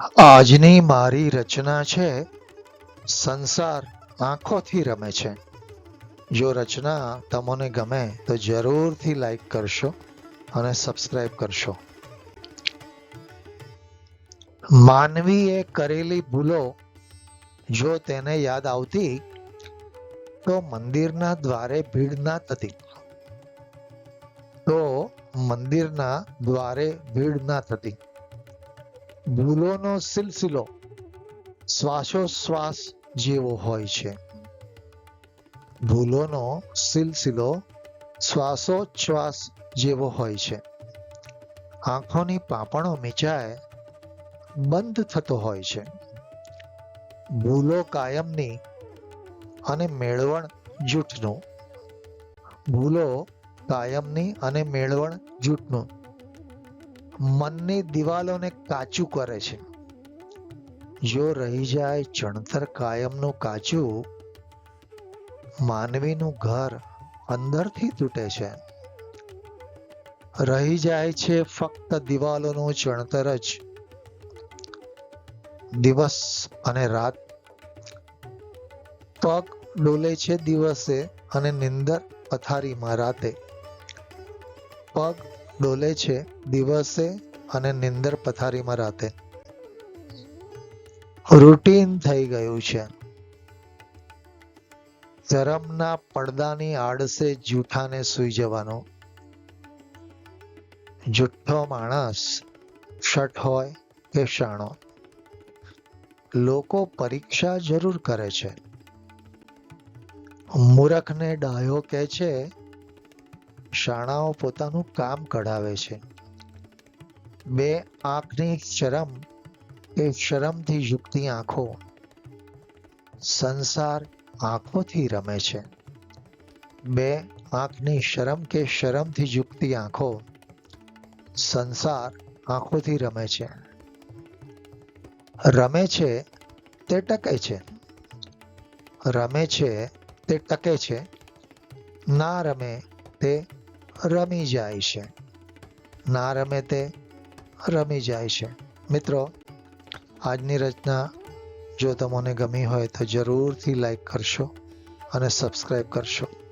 આજની મારી રચના છે, સંસાર આંખોથી રમે છે. જો રચના તમને ગમે, તો જરૂરથી લાઈક કરશો અને સબસ્ક્રાઈબ કરશો. માનવીએ કરેલી ભૂલો, જો તેને યાદ આવતી, તો મંદિરના દ્વારે ભીડ ના થતી. તો મંદિરના દ્વારે ભીડ ના થતી. ભૂલોનો સિલસિલો શ્વાસોશ્વાસ જેવો હોય છે. ભૂલોનો સિલસિલો શ્વાસોચ્છ્વાસ જેવો હોય છે. આંખોની પાપણો મીચાય બંધ થતો હોય છે. ભૂલો કાયમની અને મેળવણ જૂઠનું. ભૂલો કાયમની અને મેળવણ જૂઠનું. મનની દિવાલોને કાચું કરે છે. જો રહી જાય ચણતર કાયમનું કાચું, માનવીનું ઘર અંદરથી તૂટે છે. રહી જાય છે ફક્ત દિવાલોનું ચણતર જ. દિવસ અને રાત. પગ ડોલે છે દિવસે અને નિંદર પથારીમાં રાતે. પગ ડોલે છે દિવસે અને નિંદર પથારીમાં રાતે. રૂટીન થઈ ગયું છે. ધરમના પડદાની આડસે જૂઠાને સૂઈ જવાનો. જુઠ્ઠો માણસ શટ હોય કે શાણો લોકો પરીક્ષા જરૂર કરે છે. મૂરખને ડાયો કે છે શાણાઓ પોતાનું કામ કઢાવે છે. બે આંખની શરમ, એ શરમથી યુક્તિ આંખો. સંસાર આંખોથી રમે છે. બે આંખની શરમ કે શરમથી યુક્તિ આંખો. સંસાર આંખોથી રમે છે. રમે છે તે ટકે છે. રમે છે તે ટકે છે. ના રમે તે રમી જાય છે. ના રમે તે રમી જાય છે. મિત્રો, આજની રચના જો તમને ગમી હોય તો જરૂરથી લાઈક કરશો અને સબસ્ક્રાઈબ કરશો.